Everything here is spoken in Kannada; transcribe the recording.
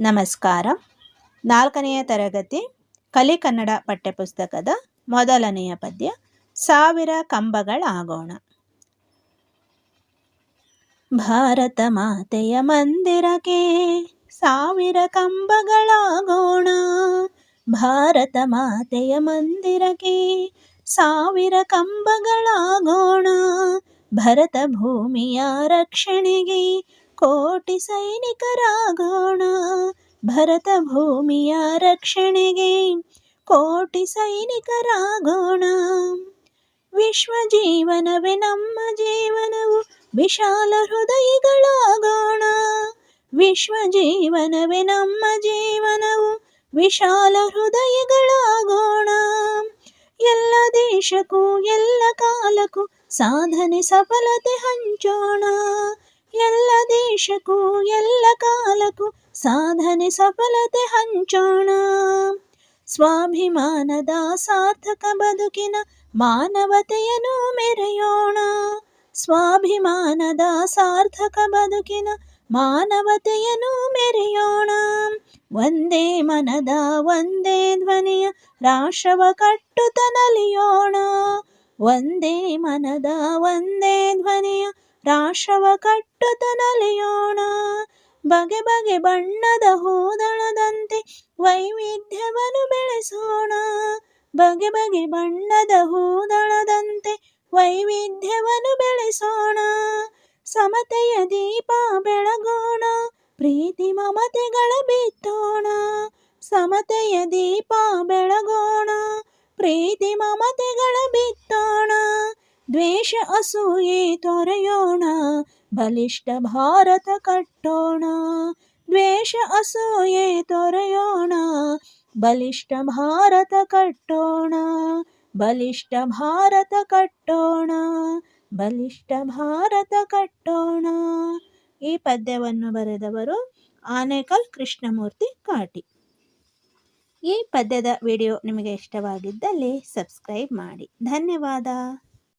ನಮಸ್ಕಾರ. ನಾಲ್ಕನೆಯ ತರಗತಿ, ಕಲಿ ಕನ್ನಡ ಪಠ್ಯಪುಸ್ತಕದ ಮೊದಲನೆಯ ಪದ್ಯ, ಸಾವಿರ ಕಂಬಗಳಾಗೋಣ. ಭಾರತ ಮಾತೆಯ ಮಂದಿರಕ್ಕೆ ಸಾವಿರ ಕಂಬಗಳಾಗೋಣ. ಭಾರತ ಮಾತೆಯ ಮಂದಿರಕ್ಕೆ ಸಾವಿರ ಕಂಬಗಳಾಗೋಣ. ಭರತ ಭೂಮಿಯ ರಕ್ಷಣೆಗೆ ಕೋಟಿ ಸೈನಿಕರಾಗೋಣ. ಭರತ ಭೂಮಿಯ ರಕ್ಷಣೆಗೆ ಕೋಟಿ ಸೈನಿಕರಾಗೋಣ. ವಿಶ್ವ ಜೀವನವೇ ನಮ್ಮ ಜೀವನವು, ವಿಶಾಲ ಹೃದಯಗಳಾಗೋಣ. ವಿಶ್ವ ಜೀವನವೇ ನಮ್ಮ ಜೀವನವು, ವಿಶಾಲ ಹೃದಯಗಳಾಗೋಣ. ಎಲ್ಲ ದೇಶಕ್ಕೂ, ಎಲ್ಲ ಕಾಲಕ್ಕೂ ಸಾಧನೆ ಸಫಲತೆ ಹಂಚೋಣ. ಎಲ್ಲ ದೇಶಕ್ಕೂ, ಎಲ್ಲ ಕಾಲಕ್ಕೂ ಸಾಧನೆ, ಸಫಲತೆ ಹಂಚೋಣ. ಸ್ವಾಭಿಮಾನದ ಸಾರ್ಥಕ ಬದುಕಿನ ಮಾನವತೆಯನ್ನು ಮೆರೆಯೋಣ. ಸ್ವಾಭಿಮಾನದ ಸಾರ್ಥಕ ಬದುಕಿನ ಮಾನವತೆಯನ್ನು ಮೆರೆಯೋಣ. ಒಂದೇ ಮನದ, ಒಂದೇ ಧ್ವನಿಯ ರಾಷ್ಟ್ರವ ಕಟ್ಟುತ್ತ ನಲಿಯೋಣ. ಒಂದೇ ಮನದ, ಒಂದೇ ಧ್ವನಿಯ ರಾಷ್ಟ್ರವ ಕಟ್ಟುತ್ತ ನಲಿಯೋಣ. ಬಗೆ ಬಗೆ ಬಣ್ಣದ ಹೂದಳದಂತೆ ವೈವಿಧ್ಯವನ್ನು ಬೆಳೆಸೋಣ. ಬಗೆ ಬಗೆ ಬಣ್ಣದ ಹೂದಳದಂತೆ ವೈವಿಧ್ಯವನ್ನು ಬೆಳೆಸೋಣ. ಸಮತೆಯ ದೀಪ ಬೆಳಗೋಣ. ಪ್ರೀತಿ ಮಮತೆಗಳ ಬಿತ್ತೋಣ. ಸಮತೆಯ ದೀಪ ಬೆಳಗೋಣ. ಪ್ರೀತಿ ಮಮತೆಗಳ ಬಿತ್ತೋಣ. ದ್ವೇಷ ಅಸೂಯೆ ತೊರೆಯೋಣ, ಬಲಿಷ್ಠ ಭಾರತ ಕಟ್ಟೋಣ. ದ್ವೇಷ ಅಸೂಯೆ ತೊರೆಯೋಣ, ಬಲಿಷ್ಠ ಭಾರತ ಕಟ್ಟೋಣ. ಬಲಿಷ್ಠ ಭಾರತ ಕಟ್ಟೋಣ, ಬಲಿಷ್ಠ ಭಾರತ ಕಟ್ಟೋಣ. ಈ ಪದ್ಯವನ್ನು ಬರೆದವರು ಆನೇಕಲ್ ಕೃಷ್ಣಮೂರ್ತಿ ಕಾಟಿ. ಈ ಪದ್ಯದ ವಿಡಿಯೋ ನಿಮಗೆ ಇಷ್ಟವಾಗಿದ್ದಲ್ಲಿ ಸಬ್ಸ್ಕ್ರೈಬ್ ಮಾಡಿ. ಧನ್ಯವಾದ.